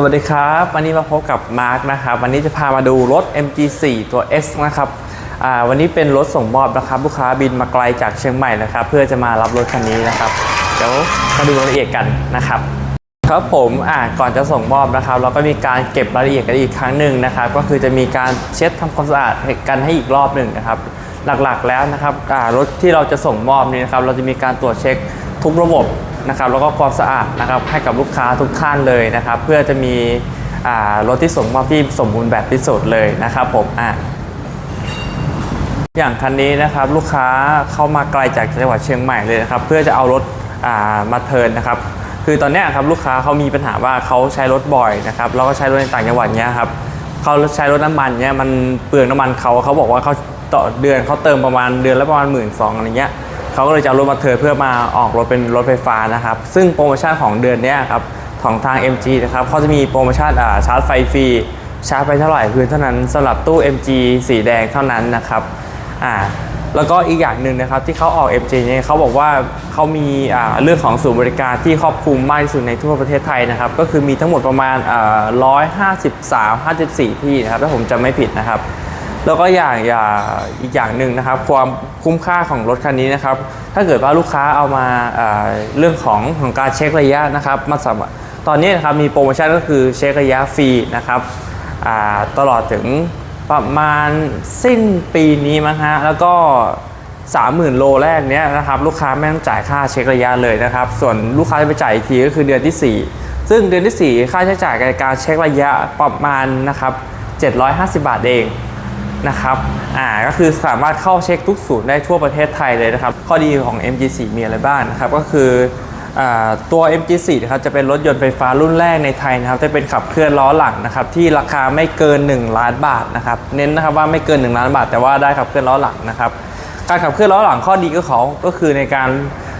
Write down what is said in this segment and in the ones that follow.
สวัสดีครับ วันนี้มาพบกับมาร์คนะครับ วันนี้จะพามาดูรถ MG4 ตัว X นะครับวันนี้เป็นรถส่งมอบนะครับลูกค้าบินมาไกลจากเชียงใหม่นะครับ เพื่อจะมารับรถคันนี้นะครับ เดี๋ยวมาดูรายละเอียดกันนะครับครับผมอ่าก่อนจะส่งมอบนะครับ เราก็มีการเก็บรายละเอียดกันอีกครั้งหนึ่งนะครับ ก็คือจะมีการเช็ดทำความสะอาดกันให้อีกรอบหนึ่งนะครับ หลักๆแล้วนะครับรถที่เราจะส่งมอบนี้นะครับ เราจะมีการตรวจเช็คทุกระบบ นะครับแล้วก็ความสะอาดนะครับให้กับลูกค้าทุกท่านเลยนะครับ เพื่อจะมีรถที่ส่งมอบที่สมบูรณ์แบบที่สุดเลยนะครับผมอ่าอย่างคันนี้นะครับลูกค้าเข้ามาไกลจากจังหวัดเชียงใหม่เลยนะครับเพื่อจะเอารถามาเทินนะครับ คือตอนนี้ครับลูกค้าเขามีปัญหาว่าเขาใช้รถบ่อยนะครับแล้วก็ใช้รถในต่างจังหวัดเนี้ยครับเขาใช้รถน้ำมันเนี้ยมันเปลืองน้ำมันเขาเขาบอกว่าเขาต่อเดือนเขาเติมประมาณเดือนละประมาณหมื่นสองอะไรเงี้ย เขาก็เลยจะเอารถมาเทิร์นเพื่อมาออกรถเป็นรถไฟฟ้านะครับ ซึ่งโปรโมชั่นของเดือนนี้ครับของทาง MG นะครับเขาจะมีโปรโมชั่นชาร์จไฟฟรีชาร์จไปเท่าไหร่คืนเท่านั้นสำหรับตู้ MG สีแดงเท่านั้นนะครับอ่าแล้วก็อีกอย่างหนึ่งนะครับที่เขาออก MJ เนี่ยเขาบอกว่าเขามีอ่าเรื่องของศูนย์บริการที่ครอบคลุมมากที่สุดในทั่วประเทศไทยนะครับ ก็คือมีทั้งหมดประมาณร้อยห้าสิบสามห้าสิบสี่ที่นะครับถ้าผมจำไม่ผิดนะครับ แล้วก็อย่างอย่าอีกอย่างหนึ่งนะครับ ความคุ้มค่าของรถคันนี้นะครับ ถ้าเกิดว่าลูกค้าเอามาเรื่องของของการเช็คระยะนะครับมาสามารถตอนนี้นะครับมีโปรโมชั่นก็คือเช็คระยะฟรีนะครับตลอดถึงประมาณสิ้นปีนี้มั้งฮะแล้วก็30,000 โลแรกเนี้ยนะครับลูกค้าไม่ต้องจ่ายค่าเช็คระยะเลยนะครับ ส่วนลูกค้าจะไปจ่ายอีกทีก็คือเดือนที่ 4 ซึ่งเดือนที่ 4 ค่าใช้จ่ายในการเช็คระยะประมาณนะครับ750 บาทเอง นะครับอ่าก็คือสามารถเข้าเช็คทุกศูนย์ได้ทั่วประเทศไทยเลยนะครับ ข้อดีของ MG4 มีอะไรบ้างนะครับก็คืออ่าตัว MG4 นะครับจะเป็นรถยนต์ไฟฟ้ารุ่นแรกในไทยนะครับจะเป็นขับเคลื่อนล้อหลังนะครับที่ราคาไม่เกิน 1 ล้านบาทนะครับเน้นนะครับว่าไม่เกิน 1 ล้านบาท แต่ว่าได้ขับเคลื่อนล้อหลังนะครับการขับเคลื่อนล้อหลังข้อดีก็เขาก็คือในการ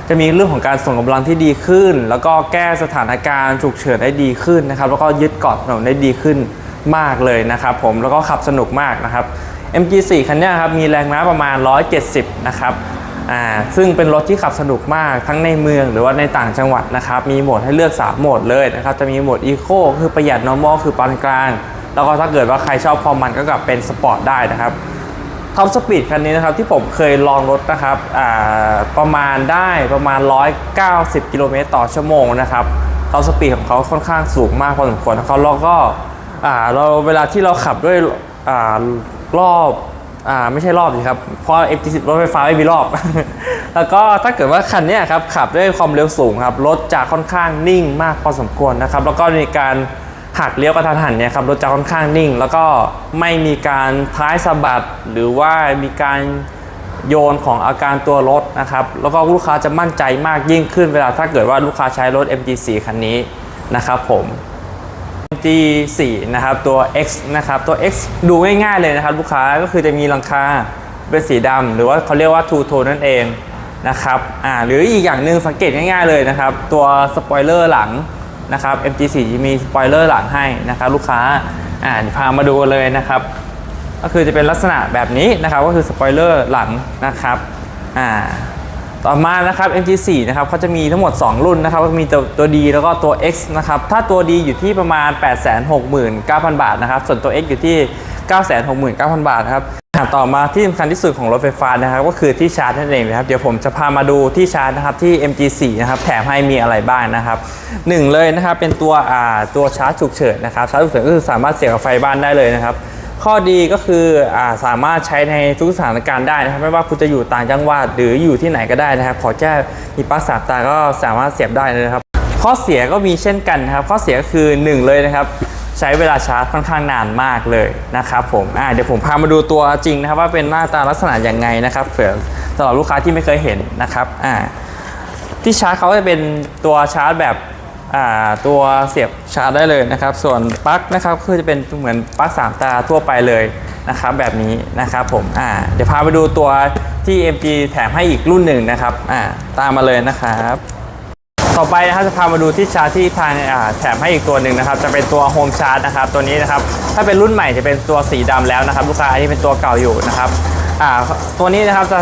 จะมีเรื่องของการส่งกำลังที่ดีขึ้น แล้วก็แก้สถานการณ์ฉุกเฉินได้ดีขึ้นนะครับแล้วก็ยึดเกาะถนนได้ดีขึ้น มากเลยนะครับผมแล้วก็ขับสนุกมากนะครับ MG4 คันเนี้ยครับมีแรงม้าประมาณ 170 นะครับอ่าซึ่งเป็นรถที่ขับสนุกมากทั้งในเมืองหรือว่าในต่างจังหวัดนะครับ มีโหมดให้เลือก 3 โหมดเลยนะครับ จะมีโหมด Eco คือประหยัด Normal คือปานกลาง แล้วก็ถ้าเกิดว่าใครชอบความมันก็กลับเป็นสปอร์ตได้นะครับท็อปสปีดคันนี้นะครับที่ผมเคยลองรถนะครับอ่าประมาณได้ประมาณ 190 กิโลเมตรต่อชั่วโมงนะครับท็อปสปีดของเขาค่อนข้างสูงมากพอสมควรนะครับแล้วก็ อ่าเราเวลาที่เราขับด้วยอ่ารอบอ่าไม่ใช่รอบสิครับเพราะ FT10 รถไฟฟ้าไม่มีรอบ แล้วก็ถ้าเกิดว่าคันนี้ครับขับด้วยความเร็วสูงครับรถจะค่อนข้างนิ่งมากพอสมควรนะครับ แล้วก็มีการหักเลี้ยวกระทันหันเนี่ยครับรถจะค่อนข้างนิ่ง แล้วก็ไม่มีการท้ายสะบัดหรือว่ามีการโยนของอาการตัวรถนะครับ แล้วก็ลูกค้าจะมั่นใจมากยิ่งขึ้นเวลาถ้าเกิดว่าลูกค้าใช้รถ MG4 คันนี้นะครับผม G4 นะครับตัว X นะครับตัว X ดูง่ายๆเลยนะครับลูกค้าก็คือจะมีหลังคาเป็นสีดำหรือว่าเขาเรียกว่า two tone นั่นเองนะครับอ่าหรืออีกอย่างหนึ่งสังเกตง่ายๆเลยนะครับ ตัวสปอยเลอร์หลังนะครับ MG4 จะมีสปอยเลอร์หลังให้นะครับลูกค้าอ่าพามาดูเลยนะครับ ก็คือจะเป็นลักษณะแบบนี้นะครับ ก็คือสปอยเลอร์หลังนะครับอ่า ต่อมานะครับ MG4 นะครับเขาจะมีทั้งหมด 2 รุ่นนะครับก็มีตัวตัว D แล้วก็ตัว X นะครับถ้าตัว D อยู่ที่ประมาณ 869,000 บาทนะครับส่วนตัว X อยู่ที่ 969,000 บาทครับต่อมาที่สำคัญที่สุดของรถไฟฟ้านะครับก็คือที่ชาร์จนั่นเองนะครับเดี๋ยวผมจะพามาดูที่ชาร์จนะครับที่ MG4 นะครับแถมให้มีอะไรบ้างนะครับหนึ่งเลยนะครับเป็นตัวอ่าตัวชาร์จฉุกเฉินนะครับชาร์จฉุกเฉินก็คือสามารถเสียบกับไฟบ้านได้เลยนะครับ ข้อดีก็คืออาสามารถใช้ในทุกสถานการณ์ได้นะครับ ไม่ว่าคุณจะอยู่ต่างจังหวัดหรืออยู่ที่ไหนก็ได้นะครับ ขอแค่มีปลั๊กสามตาก็สามารถเสียบได้เลยนะครับ ข้อเสียก็มีเช่นกันครับ ข้อเสียก็คือ 1 เลยนะครับ ใช้เวลาชาร์จค่อนข้างนานมากเลยนะครับผมอ่าเดี๋ยวผมพามาดูตัวจริงนะครับ ว่าเป็นหน้าตาลักษณะยังไงนะครับเผื่อสำหรับลูกค้าที่ไม่เคยเห็นนะครับอ่าที่ชาร์จเขาจะเป็นตัวชาร์จแบบ ตัวเสียบชาร์จได้เลยนะครับ ส่วนปลั๊กนะครับคือจะเป็นเหมือนปลั๊กสามตาทั่วไปเลยนะครับแบบนี้นะครับผมอ่าเดี๋ยวพาไปดูตัวที่ MG แถมให้อีกรุ่นหนึ่งนะครับอ่าตามมาเลยนะครับ ต่อไปนะครับจะพามาดูที่ชาร์จที่ทางอ่าแถมให้อีกตัวหนึ่งนะครับ จะเป็นตัวโฮมชาร์จนะครับตัวนี้นะครับ ถ้าเป็นรุ่นใหม่จะเป็นตัวสีดำแล้วนะครับ ลูกค้าอันนี้เป็นตัวเก่าอยู่นะครับ อ่าตัวนี้นะครับจะ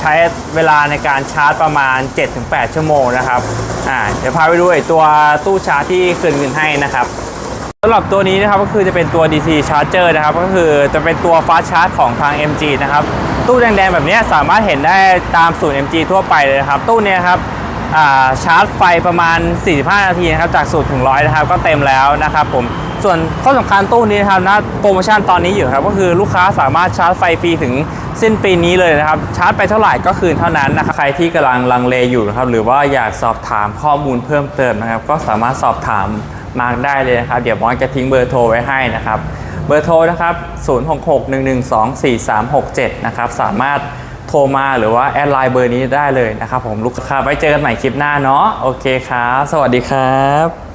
ใช้เวลาในการชาร์จประมาณ 7-8 ชั่วโมงนะครับอ่าเดี๋ยวพาไปดูไอตัวตู้ชาร์จที่คืนเงินให้นะครับสำหรับตัวนี้นะครับก็คือจะเป็นตัว DC Charger นะครับก็คือจะเป็นตัวฟ้าชาร์จของทาง MG นะครับตู้แดงๆแบบนี้สามารถเห็นได้ตามศูนย์ MG ทั่วไปเลยนะครับตู้นี้ครับ ชาร์จไฟประมาณ 45 นาทีนะครับจากศูนย์ถึงร้อยนะครับก็เต็มแล้วนะครับผมส่วนข้อสำคัญตู้นี้นะครับนะโปรโมชั่นตอนนี้อยู่ครับก็คือลูกค้าสามารถชาร์จไฟฟรีถึงสิ้นปีนี้เลยนะครับ ชาร์จไปเท่าไหร่ก็คืนเท่านั้นนะครับใครที่กำลังลังเลอยู่นะครับหรือว่าอยากสอบถามข้อมูลเพิ่มเติมนะครับ ก็สามารถสอบถามมาได้เลยนะครับ เดี๋ยวมอนจะทิ้งเบอร์โทรไว้ให้นะครับ เบอร์โทรนะครับ 0661124367 นะครับ สามารถ ทรมาหรือว่าแอดไลน์เบอร์นี้ได้เลยนะครับผมลูกค้าไว้เจอกันใหม่คลิปหน้าเนาะโอเคครับ สวัสดีครับ